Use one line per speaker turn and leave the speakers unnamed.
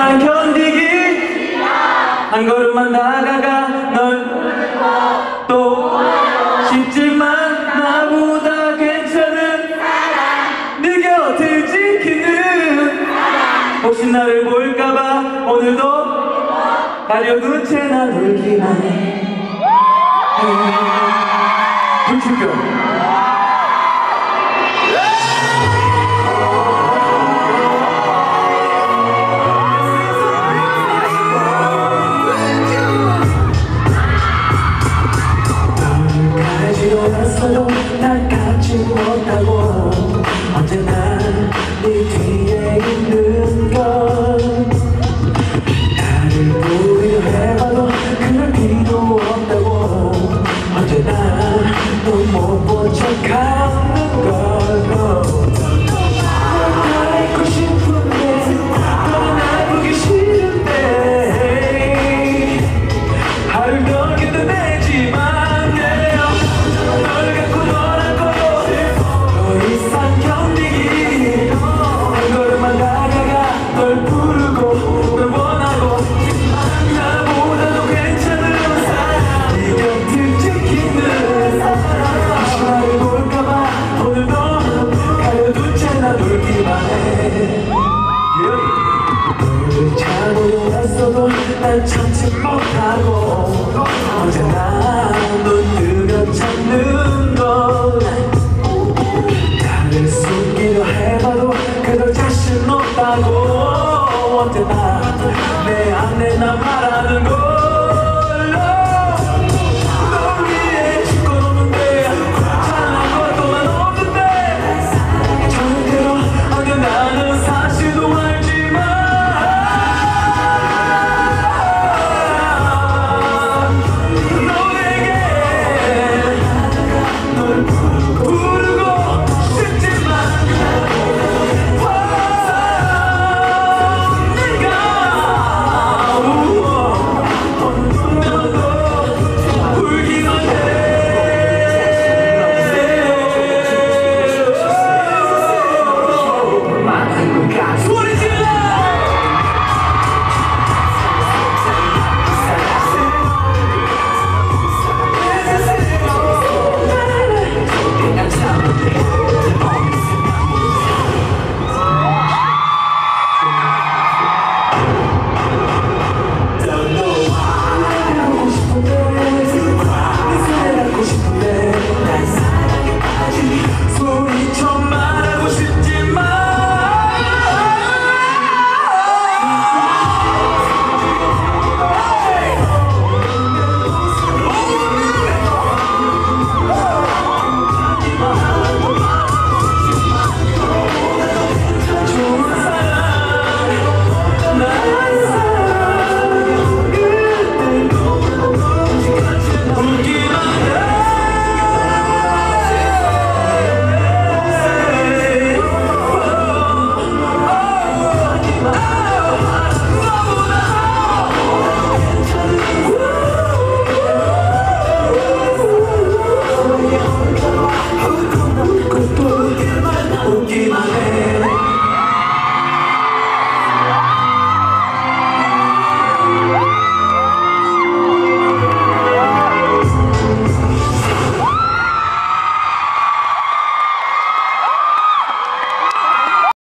난 견디기 한 걸음만 나가가 널 또 쉽지만 나보다 괜찮은 네 곁을 지키는 혹시 나를 볼까봐 오늘도 가려둔 채나 울기만 해. 불출병 corazón 차로 왔어도 난 참지 못하고.